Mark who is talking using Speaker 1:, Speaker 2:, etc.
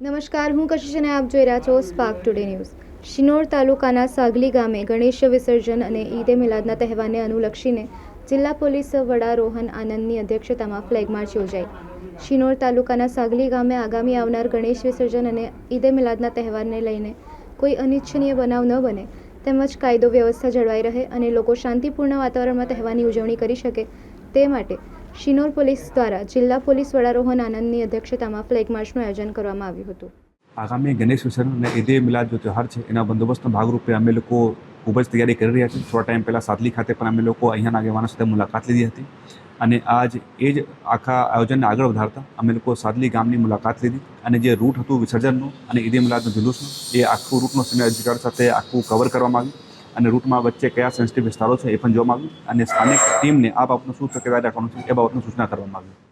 Speaker 1: નમસ્કાર, હું કશિશ અને આપ જોઈ રહ્યા છો સ્પાર્ક ટુડે ન્યૂઝ શિનોર તાલુકાના સાગલી ગામે ગણેશ વિસર્જન અને ઈદે મિલાદના તહેવારને અનુલક્ષીને જિલ્લા પોલીસ વડા રોહન આનંદની અધ્યક્ષતામાં ફ્લેગ માર્ચ યોજાઈ. શિનોર તાલુકાના સાગલી ગામે આગામી આવનાર ગણેશ વિસર્જન અને ઈદે મિલાદના તહેવારને લઈને કોઈ અનિચ્છનીય બનાવ ન બને, તેમજ કાયદો વ્યવસ્થા જળવાઈ રહે અને લોકો શાંતિપૂર્ણ વાતાવરણમાં તહેવારની ઉજવણી કરી શકે તે માટે શિનોર પોલીસ દ્વારા જિલ્લા પોલીસ વડા રોહન આનંદની અધ્યક્ષતામાં ફ્લેગ માર્ચનું આયોજન કરવામાં આવ્યું હતું.
Speaker 2: આગામી ગણેશ વિસર્જન અને ઈદે મિલાદ જો તહેવાર છે, એના બંદોબસ્તના ભાગરૂપે અમે લોકો ખૂબ જ તૈયારી કરી રહ્યા છીએ. થોડા ટાઈમ પહેલાં સાદલી ખાતે પણ અમે લોકો અહીંયાના આગેવાનો સાથે મુલાકાત લીધી હતી અને આજ એ જ આખા આયોજનને આગળ વધારતા અમે લોકો સાદલી ગામની મુલાકાત લીધી અને જે રૂટ હતું વિસર્જનનું અને ઈદે મિલાદનું જુલુસનું, એ આખું રૂટનો સમય અધિકાર સાથે આખું કવર કરવામાં આવ્યું. અને રૂટમાં વચ્ચે કયા સેન્સિટિવ વિસ્તારો છે એ પણ જોવામાં આવ્યું. અને સ્થાનિક ટીમને આ બાબતનું શું તકેદારી રાખવાનું છે એ બાબતનું સૂચના કરવામાં આવી.